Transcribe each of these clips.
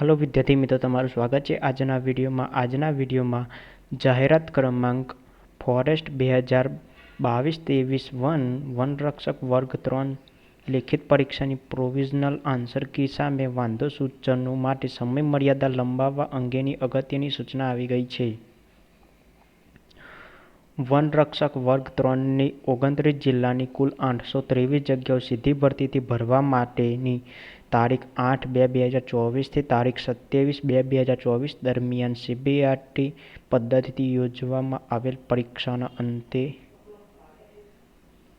Hello વિદ્યાર્થી મિત્રો, તમારું સ્વાગત છે આજના વિડીયોમાં. આજના વિડીયોમાં જાહેરાત ક્રમાંક ફોરેસ્ટ બે હજાર બાવીસ ત્રેવીસ વન વનરક્ષક વર્ગ ત્રણ, લેખિત પરીક્ષાની પ્રોવિઝનલ આન્સર કી સામે વાંધો સૂચનો માટે સમય મર્યાદા લંબાવવા અંગેની અગત્યની સૂચના આવી ગઈ છે. વનરક્ષક વર્ગ ત્રણની ઓગણત્રીસ જિલ્લાની કુલ આઠસો ત્રેવીસ જગ્યાઓ સીધી ભરતીથી ભરવા માટેની તારીખ આઠ બે બે હજાર ચોવીસથી તારીખ સત્યાવીસ બે બે હજાર ચોવીસ દરમિયાન સીબીઆરટી પદ્ધતિથી યોજવામાં આવેલ પરીક્ષાના અંતે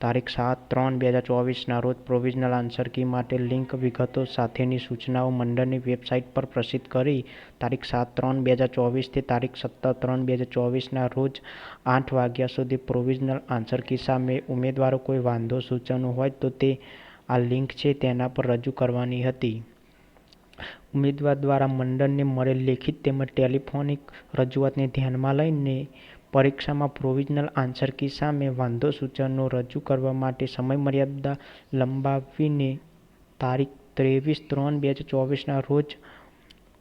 તારીખ સાત ત્રણ બે હજાર ચોવીસના રોજ પ્રોવિઝનલ આન્સર કી માટે લિંક વિગતો સાથેની સૂચનાઓ મંડળની વેબસાઇટ પર પ્રસિદ્ધ કરી તારીખ સાત ત્રણ બે હજાર ચોવીસથી તારીખ સત્તર ત્રણ બે હજાર ચોવીસના રોજ આઠ વાગ્યા સુધી પ્રોવિઝનલ આન્સર કી સામે ઉમેદવારો કોઈ વાંધો સૂચનો હોય તો તે આ લિંક છે તેના પર રજૂ કરવાની હતી. ઉમેદવાર દ્વારા મંડળને મળેલ લેખિત તેમજ ટેલિફોનિક રજૂઆતને ધ્યાનમાં લઈને પરીક્ષામાં પ્રોવિઝનલ આન્સર કી સામે વાંધો સૂચનો રજૂ કરવા માટે સમયમર્યાદા લંબાવીને તારીખ ત્રેવીસ ત્રણ બે હજાર ચોવીસના રોજ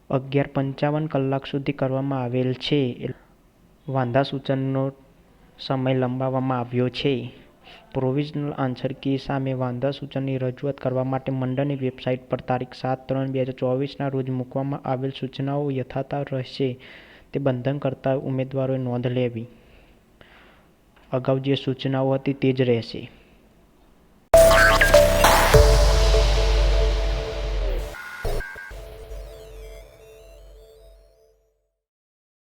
અગિયાર પંચાવન કલાક સુધી કરવામાં આવેલ છે. વાંધા સૂચનનો સમય લંબાવવામાં આવ્યો છે. પ્રોવિઝનલ આન્સર કી સામે વાંધા સૂચનની રજૂઆત કરવા માટે મંડળની વેબસાઇટ પર તારીખ સાત ત્રણ બે હજાર ચોવીસના રોજ મૂકવામાં આવેલ સૂચનાઓ યથાતા રહેશે. તે બંધનકર્તા ઉમેદવારોએ નોંધ લેવી. અગાઉ જે સૂચનાઓ હતી તે જ રહેશે.